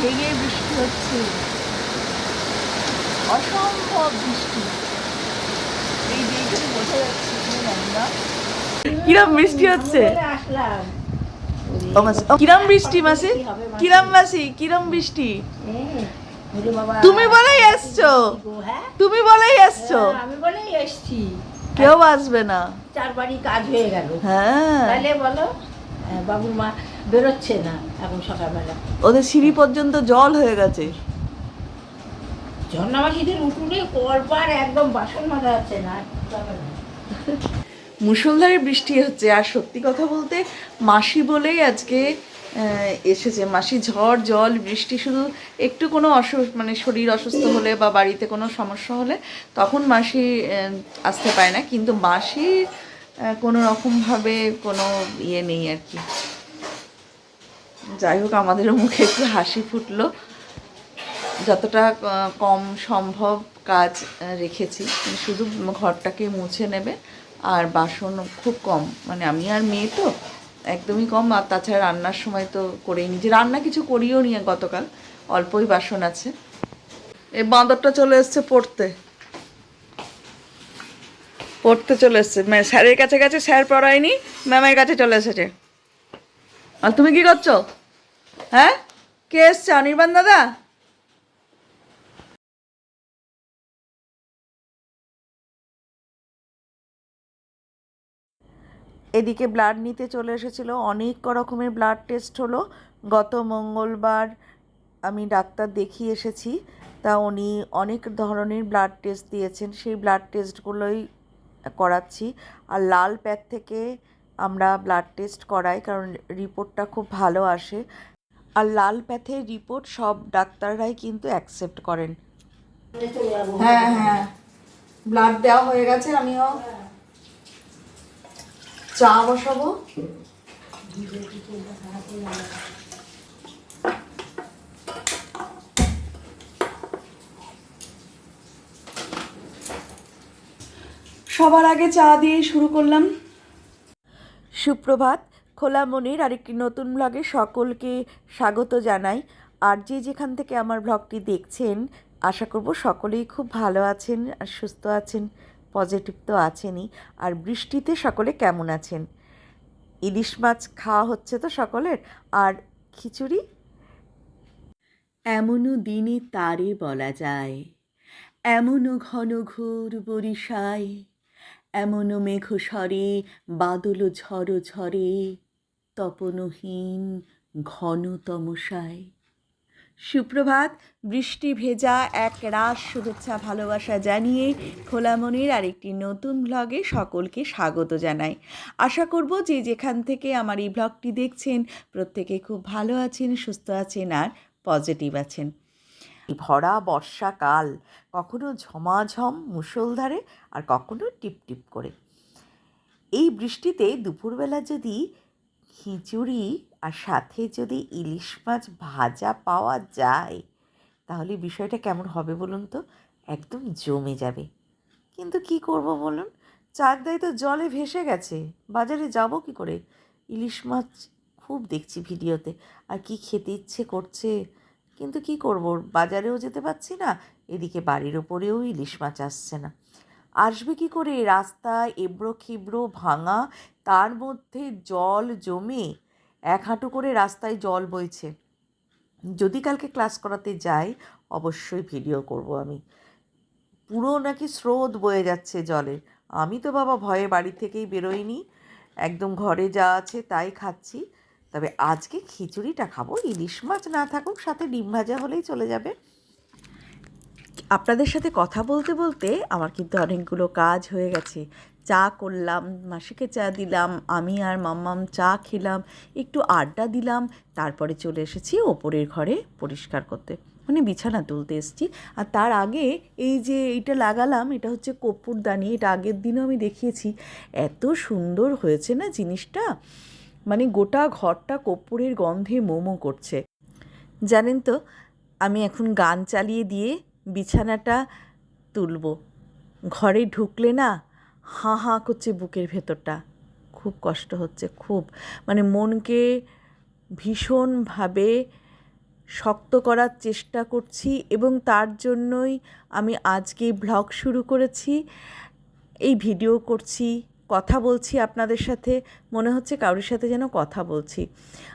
ভেঙে বৃষ্টি হচ্ছে। অসম্ভব বৃষ্টি। এই যে এইখানে বোঝা যাচ্ছে না কিরম বৃষ্টি হচ্ছে? কিরম বৃষ্টি মাসি? কিরম মাসি? কিরম বৃষ্টি? তুমি বলেই এসছো হ্যাঁ? তুমি বলেই এসছো হ্যাঁ, আমি বলেই এসছি। কেউ আসবে না। চার বাড়ি কাজ হয়ে গেল। হ্যাঁ। তাহলে বলো বাবুর মা বেরোচ্ছে না এখন সকালবেলা। ওদের সিঁড়ি পর্যন্ত জল হয়ে গেছে। ঝর্ণাবাসীদের উঠুনে কলপার একদম বাসন মাজা যাচ্ছে না মুষলধারে বৃষ্টি হচ্ছে আর সত্যি কথা বলতে মাসি বলেই আজকে এসেছে। মাসি ঝড় জল বৃষ্টি শুধু একটু কোনো অসুখ মানে শরীর অসুস্থ হলে বা বাড়িতে কোনো সমস্যা হলে তখন মাসি আসতে পায় না। কিন্তু মাসির কোনো রকমভাবে কোনো ইয়ে নেই আর কি। যাই হোক, আমাদেরও মুখে একটু হাসি ফুটলো। যতটা কম সম্ভব কাজ রেখেছি। শুধু ঘরটাকে মুছে নেবে, আর বাসন খুব কম। মানে আমি আর মেয়ে তো, একদমই কম। আর তাছাড়া রান্নার সময় তো করেই নিয়েছি। রান্না কিছু করিও নি গতকাল, অল্পই বাসন আছে। এই বাঁদরটা চলে এসছে পড়তে। পড়তে চলে এসছে। ম্যা- স্যারের কাছে গেছে, স্যার পড়ায়নি, ম্যামের কাছে চলে এসেছে। আর তুমি কি করছ? হ্যাঁ? কে এসছে? অনির্বাণ দাদা? এদিকে ব্লাড নিতে চলে এসেছিল। অনেক রকমের ব্লাড টেস্ট হলো। গত মঙ্গলবার আমি ডাক্তার দেখিয়ে এসেছি। তা উনি অনেক ধরনের ব্লাড টেস্ট দিয়েছেন। সেই ব্লাড টেস্টগুলোই করাচ্ছি। আর লাল প্যাথ থেকে আমরা ব্লাড টেস্ট করাই, কারণ রিপোর্টটা খুব ভালো আসে। আর লাল প্যাথের রিপোর্ট সব ডাক্তাররাই কিন্তু অ্যাকসেপ্ট করেন। হ্যাঁ হ্যাঁ। ব্লাড দেওয়া হয়ে গেছে, আমিও চা বসাবো। সবার আগে চা দিয়ে শুরু করলাম। সুপ্রভাত খোলা মনের আরেকটি নতুন ব্লগে সকলকে স্বাগত জানাই। আর যে যেখান থেকে আমার ব্লগটি দেখছেন আশা করব সকলেই খুব ভালো আছেন আর সুস্থ আছেন পজিটিভ তো আছেনই। আর বৃষ্টিতে সকলে কেমন আছেন? ইলিশ মাছ খাওয়া হচ্ছে তো সকলের আর খিচুড়ি? এমনও দিনে তারে বলা যায় এমনও ঘন ঘোর বরিশায়। এমনও মেঘ স্বরে বাদল ঝড় ঝরে তপনহীন ঘন তমসায় সুপ্রভাত, বৃষ্টি ভেজা এক রাস শুভেচ্ছা ভালোবাসা জানিয়ে খোলা মনের আরেকটি নতুন ব্লগে সকলকে স্বাগত জানাই। আশা করব যে যেখান থেকে আমার এই ব্লগটি দেখছেন, প্রত্যেকে খুব ভালো আছেন, সুস্থ আছেন আর পজিটিভ আছেন। ভরা বর্ষাকাল, কখনো ঝমাঝম মুষলধারে আর কখনো টিপটিপ করে। এই বৃষ্টিতে দুপুরবেলা যদি খিচুড়ি আর সাথে যদি ইলিশ মাছ ভাজা পাওয়া যায়, তাহলে বিষয়টা কেমন হবে বলুন তো? একদম জমে যাবে। কিন্তু কি করব বলুন? চাকদাই তো জলে ভেসে গেছে। বাজারে যাব কি করে? ইলিশ মাছ খুব দেখছি ভিডিওতে। আর কি খেতে ইচ্ছে করছে? কিন্তু কি করব? বাজারেও যেতে পারছি না, এদিকে বাড়ির ওপরেও ইলিশ মাছ আসছে না। আসবে কি করে? রাস্তা এবড়ো খিবড়ো ভাঙা, তার মধ্যে জল জমে এক হাঁটু করে রাস্তায় জল বইছে। যদি কালকে ক্লাস করাতে যাই, অবশ্যই ভিডিও করব আমি। পুরো নাকি স্রোত বয়ে যাচ্ছে জলের আমি তো বাবা ভয়ে বাড়ি থেকেই বেরোইনি। একদম ঘরে যা আছে তাই খাচ্ছি। তবে আজকে খিচুড়িটা খাব। ইলিশ মাছ না থাকুক, সাথে ডিম ভাজা হলেই চলে যাবে। আপনাদের সাথে কথা বলতে বলতে আমার কিন্তু অনেকগুলো কাজ হয়ে গেছে। চা করলাম, মাসিকে চা দিলাম, আমি আর মাম্মাম চা খেলাম, একটু আড্ডা দিলাম, তারপরে চলে এসেছি ওপরের ঘরে পরিষ্কার করতে। মানে বিছানা তুলতে এসেছি। আর তার আগে এই যে এইটা লাগালাম, এটা হচ্ছে কপুরদানি এটা আগের দিনও আমি দেখিয়েছি। এত সুন্দর হয়েছে না জিনিসটা? মানে গোটা ঘরটা কর্পূরের গন্ধে মোমো করছে। জানেন তো, আমি এখন গান চালিয়ে দিয়ে বিছানাটা তুলব। ঘরে ঢুকলে না হাঁ হাঁ করছে বুকের ভেতরটা। খুব কষ্ট হচ্ছে, খুব। মানে মনকে ভীষণভাবে শক্ত করার চেষ্টা করছি এবং তার জন্যই আমি আজকে ব্লগ শুরু করেছি, এই ভিডিও করছি। কথা বলছি আপনাদের সাথে, মনে হচ্ছে কারোর সাথে যেন কথা বলছি।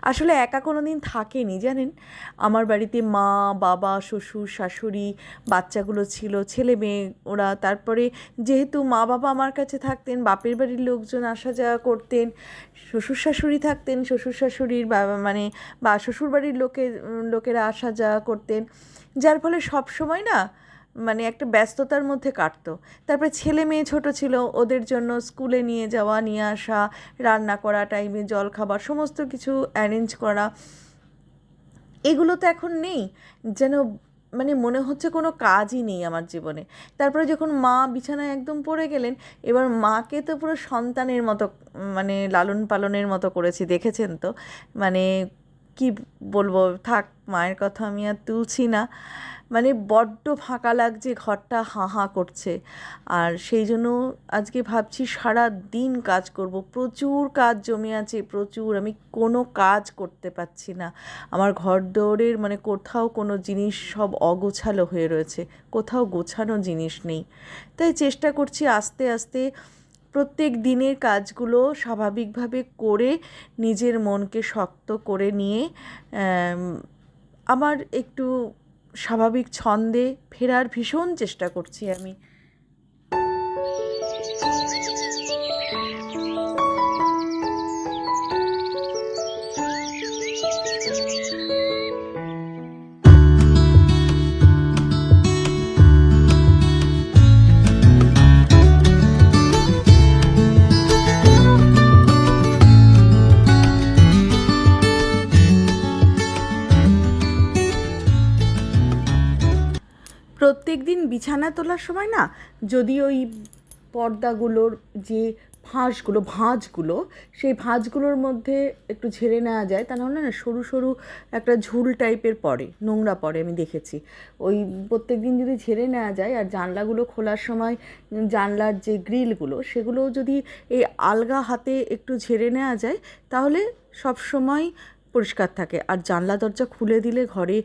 আসলে একা কোনো দিন থাকেনি, জানেন? আমার বাড়িতে মা, বাবা, শ্বশুর, শাশুড়ি, বাচ্চাগুলো ছিল, ছেলে মেয়ে, ওরা, তারপরে যেহেতু মা বাবা আমার কাছে থাকতেন, বাপের বাড়ির লোকজন আসা যাওয়া করতেন, শ্বশুর শাশুড়ি থাকতেন, শ্বশুর শাশুড়ির বাবা মানে বা শ্বশুর বাড়ির লোকে লোকেরা আসা যাওয়া করতেন। যার ফলে সব সময় না মানে একটা ব্যস্ততার মধ্যে কাটতো। তারপরে ছেলে মেয়ে ছোট ছিল, ওদের জন্য স্কুলে নিয়ে যাওয়া, নিয়ে আসা, রান্না করা টাইমে জল খাবার, সমস্ত কিছু অ্যারেঞ্জ করা। এগুলো তো এখন নেই। যেন মানে মনে হচ্ছে কোনো কাজই নেই আমার জীবনে। তারপরে যখন মা বিছানায় একদম পড়ে গেলেন, এবার মাকে তো পুরো সন্তানের মতো মানে লালন পালনের মতো করেছি, দেখেছেন তো? মানে কি বলব, থাক, মায়ের কথা আমি আর তুলছি না। মানে বড্ড ফাঁকা লাগছে, ঘরটা হাঁ হাঁ করছে। আর সেই জন্য আজকে ভাবছি সারা দিন কাজ করব। প্রচুর কাজ জমে আছে, প্রচুর। আমি কোনো কাজ করতে পারছি না। আমার ঘর দৌড়ের মানে কোথাও কোনো জিনিস সব অগোছালো হয়ে রয়েছে। কোথাও গোছানো জিনিস নেই। তাই চেষ্টা করছি আস্তে আস্তে প্রত্যেক দিনের কাজগুলো স্বাভাবিকভাবে করে নিজের মনকে শক্ত করে নিয়ে আমার একটু স্বাভাবিক ছন্দে ফেরার ভীষণ চেষ্টা করছি আমি। প্রত্যেক দিন বিছানা তোলার সময় না যদি ওই পর্দাগুলোর যে ফাঁসগুলো ভাঁজগুলো, সেই ভাঁজগুলোর মধ্যে একটু ঝেড়ে নেওয়া যায়, তা নাহলে না সরু সরু একটা ঝুল টাইপের পড়ে, নোংরা পড়ে আমি দেখেছি। ওই প্রত্যেক দিন যদি ঝেড়ে নেওয়া যায় আর জানলাগুলো খোলার সময় জানলার যে গ্রিলগুলো সেগুলো যদি এই আলগা হাতে একটু ঝেড়ে নেওয়া যায়, তাহলে সব সময় পরিষ্কার থাকে। আর জানলা, দরজা খুলে দিলে ঘরে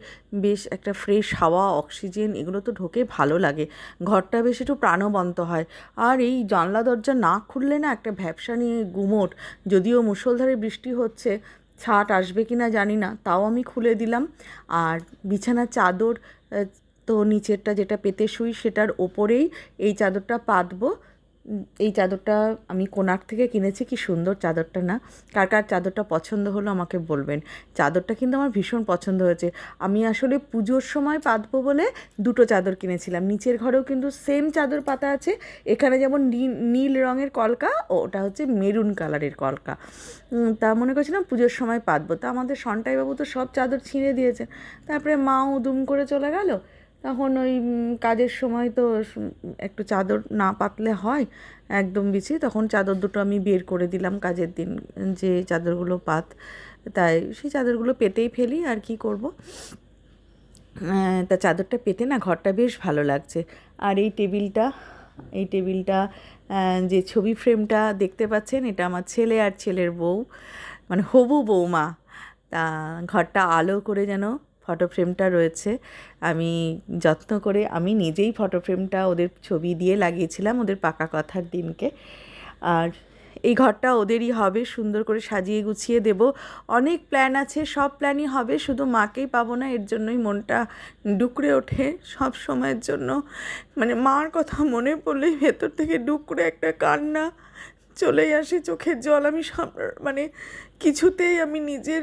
বেশ একটা ফ্রেশ হাওয়া অক্সিজেন এগুলো তো ঢোকে ভালো লাগে। ঘরটা বেশ একটু প্রাণবন্ত হয়। আর এই জানলা, দরজা না খুললে না একটা ভ্যাবসা নিয়ে গুমোট। যদিও মুষলধারে বৃষ্টি হচ্ছে ছাট আসবে কি না জানি না, তাও আমি খুলে দিলাম। আর বিছানার চাদর তো নিচেরটা যেটা পেতে শুই সেটার ওপরেই এই চাদরটা পাতবো। এই চাদরটা আমি কোনার থেকে কিনেছি, কি সুন্দর চাদরটা না। কার কার চাদরটা পছন্দ হলো আমাকে বলবেন। চাদরটা কিন্তু আমার ভীষণ পছন্দ হয়েছে। আমি আসলে পুজোর সময় পাতবো বলে দুটো চাদর কিনেছিলাম। নিচের ঘরেও কিন্তু সেম চাদর পাতা আছে। এখানে যেমন নীল রঙের কলকা ও ওটা হচ্ছে মেরুন কালারের কলকা। তা মনে করছিলাম পুজোর সময় পাতবো। তা আমাদের সন্টাইবাবু তো সব চাদর ছিঁড়ে দিয়েছে তারপরে মাও দুম করে চলে গেল। তখন ওই কাজের সময় তো একটু চাদর না পাতলে হয়, একদম বিছি, তখন চাদর দুটো আমি বের করে দিলাম কাজের দিন, যে চাদরগুলো পাত, তাই সেই চাদরগুলো পেতেই ফেলি, আর কি করব? তা চাদরটা পেতে না ঘরটা বেশ ভালো লাগছে, আর এই টেবিলটা এই টেবিলটা যে ছবি ফ্রেমটা দেখতে পাচ্ছেন, এটা আমার ছেলে আর ছেলের বউ মানে হবু বৌমা, তা ঘরটা আলো করে যেন ফটো ফ্রেমটা রয়েছে। আমি যত্ন করে আমি নিজেই ফটো ফ্রেমটা ওদের ছবি দিয়ে লাগিয়েছিলাম ওদের পাকা কথার দিনকে। আর এই ঘরটা ওদেরই হবে, সুন্দর করে সাজিয়ে গুছিয়ে দেব। অনেক প্ল্যান আছে, সব প্ল্যানই হবে, শুধু মাকেই পাবো না, এর জন্যই মনটা ডুকরে ওঠে সব সময়ের জন্য। মানে মার কথা মনে পড়লেই ভেতর থেকে ডুকরে একটা কান্না চলেই আসে, চোখের জল। আমি সব মানে কিছুতেই আমি নিজের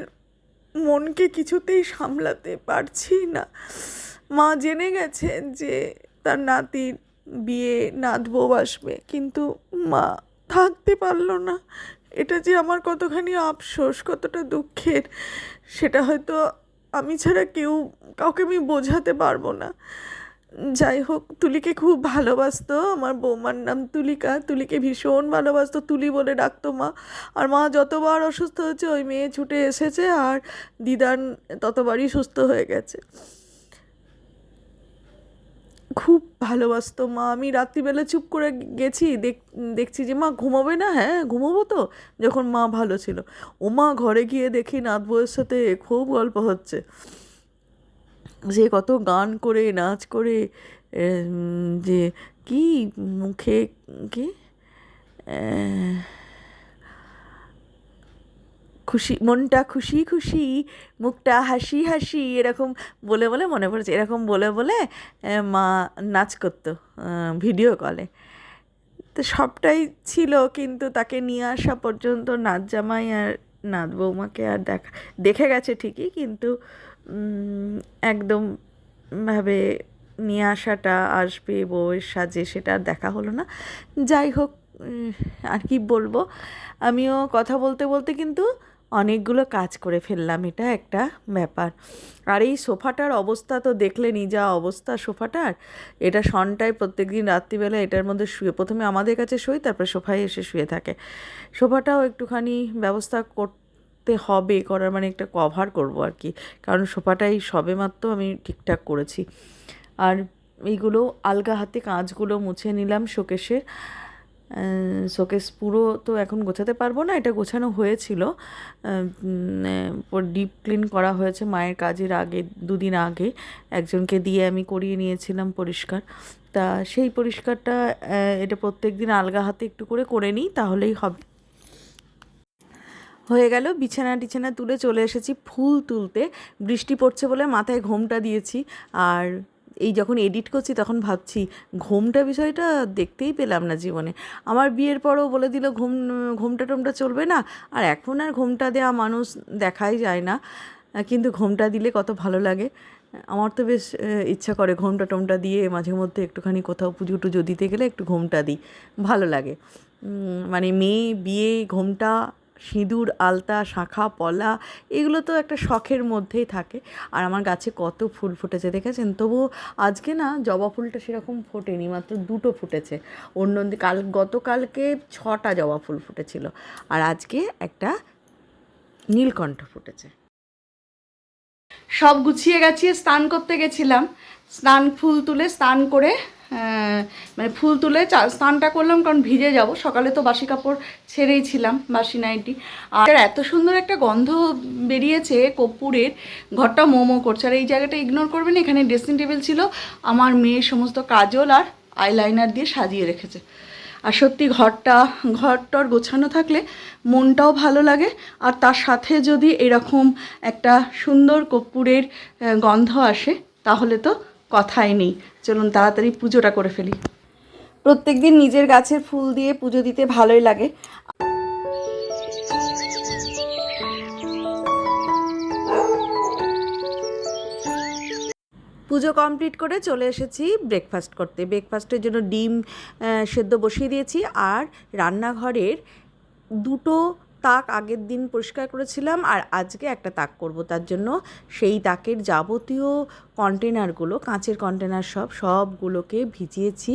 মনকে কিছুতেই সামলাতে পারছি না। মা জেনে গেছে যে তার নাতির বিয়ে নাত বউ আসবে কিন্তু মা থাকতে পারল না। এটা যে আমার কতখানি আফসোস, কতটা দুঃখের, সেটা হয়তো আমি ছাড়া কেউ কাউকে আমি বোঝাতে পারব না। যাই হোক, তুলিকে খুব ভালোবাসতো। আমার বৌমার নাম তুলিকা। তুলিকে ভীষণ ভালোবাসতো, তুলি বলে ডাকতো মা। আর মা যতবার অসুস্থ হয়েছে, ওই মেয়ে ছুটে এসেছে আর দিদার ততবারই সুস্থ হয়ে গেছে। খুব ভালোবাসতো মা। আমি রাত্রিবেলা চুপ করে গেছি, দেখ, দেখছি যে মা ঘুমাবে না? হ্যাঁ ঘুমাবো তো। যখন মা ভালো ছিল। ও মা ঘরে গিয়ে দেখি নাত বউয়ের সাথে খুব গল্প হচ্ছে। যে কত গান করে, নাচ করে যে কি মুখে, কি? খুশি, মনটা খুশি খুশি, মুখটা হাসি হাসি, এরকম বলে বলে মনে পড়েছে। এরকম বলে বলে মা নাচ করতো ভিডিও কলে। তো সবটাই ছিল, কিন্তু তাকে নিয়ে আসা পর্যন্ত নাচ জামাই আর নাচ বৌমাকে আর দেখা, দেখে গেছে ঠিকই, কিন্তু একদম ভাবে নিয়ে আসাটা, আসবে বউয়ের সাজে সেটা আর দেখা হলো না। যাই হোক আর কি বলব? আমিও কথা বলতে বলতে কিন্তু অনেকগুলো কাজ করে ফেললাম, এটা একটা ব্যাপার। আর এই সোফাটার অবস্থা তো দেখলেনি যা অবস্থা সোফাটার, এটা সনটায় প্রত্যেক দিন রাত্রিবেলা এটার মধ্যে শুয়ে, প্রথমে আমাদের কাছে শুয়ে, তারপরে সোফায় এসে শুয়ে থাকে। সোফাটাও একটুখানি ব্যবস্থা করতে হবে, করার মানে একটা কভার করব আর কি, কারণ সোফাটাই সবেমাত্র আমি ঠিকঠাক করেছি। আর এইগুলো আলগা হাতে কাঁচগুলো মুছে নিলাম শোকেশের শোকেস পুরো তো এখন গোছাতে পারব না, এটা গোছানো হয়েছিল। ডিপ ক্লিন করা হয়েছে মায়ের কাজের আগে, দুদিন আগে। একজনকে দিয়ে আমি করিয়ে নিয়েছিলাম পরিষ্কার। তা সেই পরিষ্কারটা এটা প্রত্যেক দিন আলগা হাতে একটু করে করে নিই, তাহলেই হবে। হয়ে গেল, বিছানা টিছানা তুলে চলে এসেছি ফুল তুলতে। বৃষ্টি পড়ছে বলে মাথায় ঘোমটা দিয়েছি। আর এই যখন এডিট করছি তখন ভাবছি, ঘোমটা বিষয়টা দেখতেই পেলাম না জীবনে। আমার বিয়ের পরও বলে দিল, ঘুম, ঘোমটা টোমটা চলবে না। আর এখন আর ঘোমটা দেওয়া মানুষ দেখাই যায় না। কিন্তু ঘোমটা দিলে কত ভালো লাগে। আমার তো বেশ ইচ্ছা করে ঘোমটা টোমটা দিয়ে মাঝে মধ্যে একটুখানি কোথাও পুজো টুজো দিতে গেলে একটু ঘোমটা দিই। ভালো লাগে। মানে মেয়ে বিয়ে ঘোমটা সিঁদুর, আলতা, শাঁখা, পলা, এগুলো তো একটা শখের মধ্যেই থাকে। আর আমার গাছে কত ফুল ফুটেছে, দেখেছেন? তবুও আজকে না জবা ফুলটা সেরকম ফোটেনি, মাত্র দুটো ফুটেছে। অন্য কাল গতকালকে ছটা জবা ফুল ফুটেছিল। আর আজকে একটা নীলকণ্ঠ ফুটেছে। সব গুছিয়ে গেছি স্নান করতে গেছিলাম। স্নান ফুল তুলে স্নান করে মানে ফুল তুলে চা- স্নানটা করলাম কারণ ভিজে যাব। সকালে তো বাসি কাপড় ছেড়েই ছিলাম, বাসি নাইটি। আর এত সুন্দর একটা গন্ধ বেরিয়েছে কর্পূরের, ঘরটা মোমো করছে। আর এই জায়গাটা ইগনোর করবেন, এখানে ড্রেসিং টেবিল ছিল। আমার মেয়ের সমস্ত কাজল আর আইলাইনার দিয়ে সাজিয়ে রেখেছে। আর সত্যি ঘরটা ঘরটর গোছানো থাকলে মনটাও ভালো লাগে। আর তার সাথে যদি এরকম একটা সুন্দর কর্পূরের গন্ধ আসে, তাহলে তো কথাই নেই। চলুন তাড়াতাড়ি পুজোটা করে ফেলি। প্রত্যেক দিন নিজের গাছের ফুল দিয়ে পুজো দিতে ভালোই লাগে। পুজো কমপ্লিট করে চলে এসেছি ব্রেকফাস্ট করতে। ব্রেকফাস্টের জন্য ডিম সেদ্ধ বসিয়ে দিয়েছি। আর রান্নাঘরের দুটো তাক আগের দিন পরিষ্কার করেছিলাম আর আজকে একটা তাক করব। তার জন্য সেই তাকের যাবতীয় কন্টেনারগুলো কাঁচের কন্টেনার সব, সবগুলোকে ভিজিয়েছি,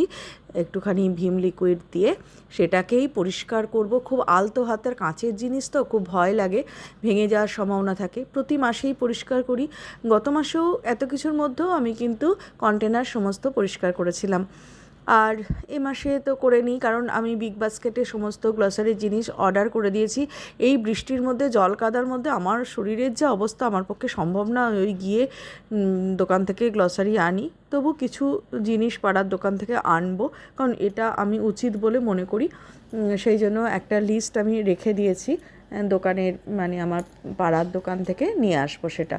একটুখানি ভীম লিকুইড দিয়ে। সেটাকেই পরিষ্কার করব। খুব আলতো হাতের কাঁচের জিনিস তো, খুব ভয় লাগে, ভেঙে যাওয়ার সম্ভাবনা থাকে। প্রতি মাসেই পরিষ্কার করি। গত মাসেও এত কিছুর মধ্যেও আমি কিন্তু কন্টেনার সমস্ত পরিষ্কার করেছিলাম। আর এ মাসে তো করে নিই, কারণ আমি বিগ বাস্কেটে সমস্ত গ্লসারির জিনিস অর্ডার করে দিয়েছি। এই বৃষ্টির মধ্যে, জল কাদার মধ্যে আমার শরীরের যে অবস্থা আমার পক্ষে সম্ভব না ওই গিয়ে দোকান থেকে গ্লসারি আনি। তবু কিছু জিনিস পাড়ার দোকান থেকে আনব, কারণ এটা আমি উচিত বলে মনে করি। সেই জন্য একটা লিস্ট আমি রেখে দিয়েছি দোকানের মানে আমার পাড়ার দোকান থেকে নিয়ে আসব সেটা।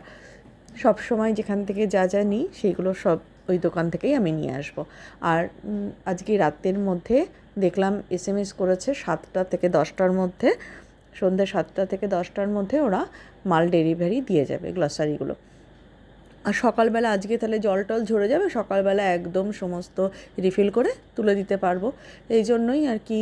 সব সময় যেখান থেকে যা যা নিই সেগুলো সব ওই দোকান থেকেই আমি নিয়ে আসব। আর আজকে রাতের মধ্যে দেখলাম এস এম এস করেছে সাতটা থেকে দশটার মধ্যে। সন্ধ্যে সাতটা থেকে দশটার মধ্যে ওরা মাল ডেলিভারি দিয়ে যাবে গ্লসারিগুলো আর সকালবেলা আজকে তাহলে জল টল ঝরে যাবে, সকালবেলা একদম সমস্ত রিফিল করে তুলে দিতে পারব। এই জন্যই আর কি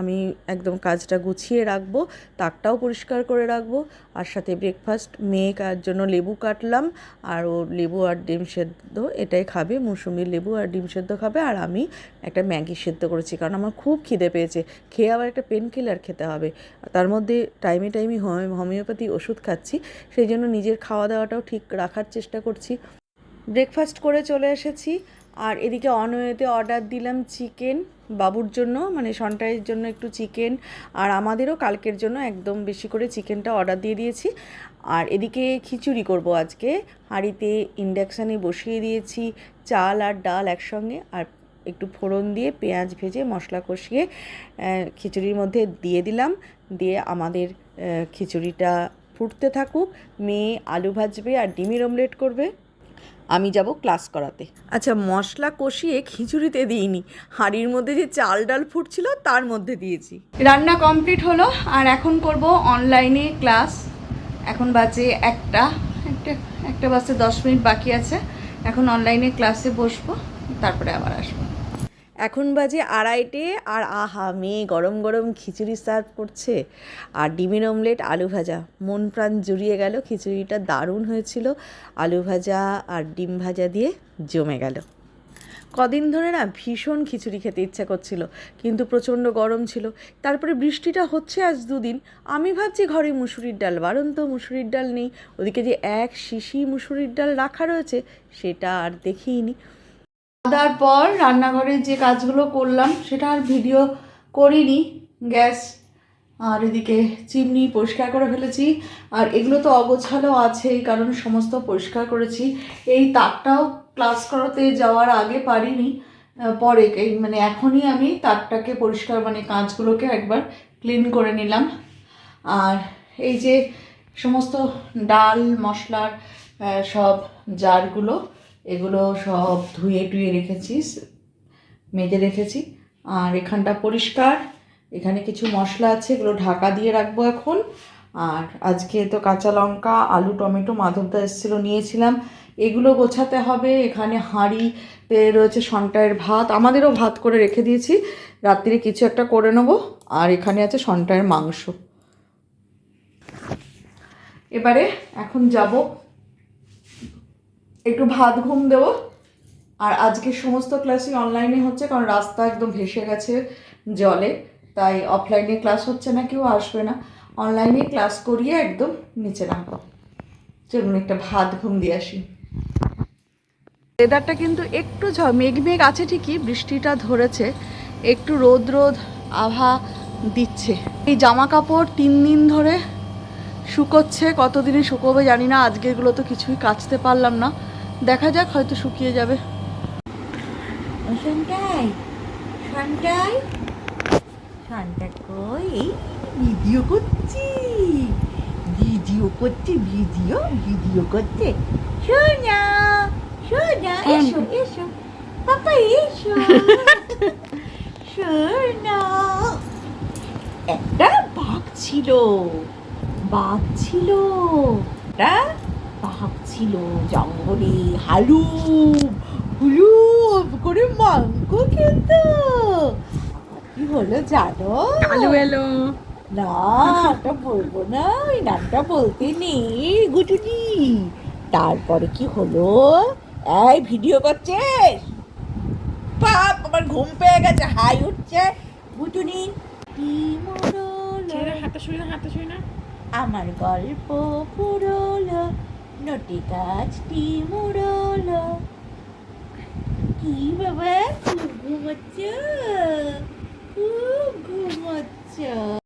আমি একদম কাজটা গুছিয়ে রাখব তাকটাও পরিষ্কার করে রাখব, আর সাথে ব্রেকফাস্ট মেয়ে কার জন্য লেবু কাটলাম, আর ও লেবু আর ডিম সেদ্ধ, এটাই খাবে, মৌসুমির লেবু আর ডিম সেদ্ধ খাবে, আর আমি একটা ম্যাগি সেদ্ধ করেছি, কারণ আমার খুব খিদে পেয়েছে। খেয়ে আবার একটা পেন কিলার খেতে হবে। তার মধ্যে টাইমে টাইমে হোমিওপ্যাথি ওষুধ খাচ্ছি, সেই জন্য নিজের খাওয়া দাওয়াটাও ঠিক রাখার চেষ্টা করছি। ব্রেকফাস্ট করে চলে এসেছি। আর এদিকে অনওয়েতে অর্ডার দিলাম চিকেন বাবুর জন্য মানে সন্টাইয়ের জন্য একটু চিকেন আর আমাদেরও কালকের জন্য একদম বেশি করে চিকেনটা অর্ডার দিয়ে দিয়েছি। আর এদিকে খিচুড়ি করব আজকে। হাঁড়িতে ইন্ডাকশানে বসিয়ে দিয়েছি, চাল আর ডাল একসঙ্গে, আর একটু ফোড়ন দিয়ে পেঁয়াজ ভেজে মশলা কষিয়ে খিচুড়ির মধ্যে দিয়ে দিলাম। দিয়ে আমাদের খিচুড়িটা ফুটতে থাকুক মেয়ে আলু ভাজবে আর ডিমের অমলেট করবে। আমি যাব ক্লাস করাতে। আচ্ছা মশলা কষিয়ে খিচুড়িতে দিইনি। হাঁড়ির মধ্যে যে চাল ডাল ফুটছিল তার মধ্যে দিয়েছি। রান্না কমপ্লিট হলো আর এখন করব অনলাইনে ক্লাস। এখন বাজে একটা একটা একটা বাজতে দশ মিনিট বাকি আছে। এখন অনলাইনে ক্লাসে বসবো তারপরে আবার আসব। এখন বাজে আড়াইটে আর আহা, মেয়ে গরম গরম খিচুড়ি সার্ভ করছে। আর ডিমের অমলেট আলু ভাজা। মন প্রাণ জুড়িয়ে গেল, খিচুড়িটা দারুণ হয়েছিল। আলু ভাজা আর ডিম ভাজা দিয়ে জমে গেল। কদিন ধরে না ভীষণ খিচুড়ি খেতে ইচ্ছা করছিল, কিন্তু প্রচণ্ড গরম ছিল। তারপরে বৃষ্টিটা হচ্ছে আজ দুদিন। আমি ভাবছি ঘরে মুসুরির ডাল বারণ তো মুসুরির ডাল নেই। ওদিকে যে এক শিশি মুসুরির ডাল রাখা রয়েছে, সেটা আর দেখিইনি খাওয়ার পর রান্নাঘরে যে কাজগুলো করলাম, সেটা আর ভিডিও করিনি, গ্যাস আর এদিকে চিমনি পরিষ্কার করে ফেলেছি। আর এগুলো তো অগোছালো আছে এই কারণ সমস্ত পরিষ্কার করেছি। এই তাকটাও ক্লাস করাতে যাওয়ার আগে পারিনি পরে মানে এখনই আমি তাকটাকে পরিষ্কার মানে কাঁচগুলোকে একবার ক্লিন করে নিলাম। আর এই যে সমস্ত ডাল, মশলার সব জারগুলো এগুলো সব ধুয়ে টুয়ে রেখেছি মেজে রেখেছি। আর এখানটা পরিষ্কার, এখানে কিছু মশলা আছে, এগুলো ঢাকা দিয়ে রাখব এখন। আর আজকে তো কাঁচা লঙ্কা, আলু, টমেটো, মাধবদা এসেছিল, নিয়েছিলাম। এগুলো গোছাতে হবে, এখানে হাঁড়িতে রয়েছে সন্টায়ের ভাত। আমাদেরও ভাত করে রেখে দিয়েছি, রাত্রিরে কিছু একটা করে নেব। আর এখানে আছে সন্টায়ের মাংস। এবারে এখন যাব একটু ভাত ঘুম দেবো। আর আজকে সমস্ত ক্লাসই অনলাইনে হচ্ছে, কারণ রাস্তা একদম ভেসে গেছে জলে। তাই অফলাইনে ক্লাস হচ্ছে না, কেউ আসবে না। অনলাইনে ক্লাস করিয়ে একদম নিচে নামবো। চলুন একটা ভাত ঘুম দিয়ে আসি। ওয়েদারটা কিন্তু একটু মেঘ মেঘ আছে ঠিকই, বৃষ্টিটা ধরেছে। একটু রোদ রোদ আভা দিচ্ছে। এই জামা কাপড় তিন দিন ধরে শুকোচ্ছে কতদিনে শুকোবে জানি না আজকেরগুলো তো কিছুই কাচতে পারলাম না। দেখা যাক হয়তো শুকিয়ে যাবে। সন্টাই সন্টাই সন্টা কই? এই ভিডিও করছি। ভিডিও করছে ভিডিও ভিডিও করছে। সোনা সোনা এসো এসো। পাপা এসো। সোনা। একটা বাঘ ছিল। বাঘ ছিল একটা বাঘ ছিল জঙ্গলে হালুম হুলুম করে মাংস খেত। কি হলো জানো? আলু এলো। না ওটা বলব না ওই নামটা বলতে নেই গুটুনি। তারপরে কি হলো? এই ভিডিও করছিস? বাপ আমার ঘুম পেয়ে গেছে হাই উঠছে। গুটুনি কি মরলো হাতে শুই না হাতে শুই না? আমার গল্প পুরোলো নটি গাছটি মুড়লো। কি বাবা খুব ঘুমাচ্ছ? খুব ঘুমাচ্ছ।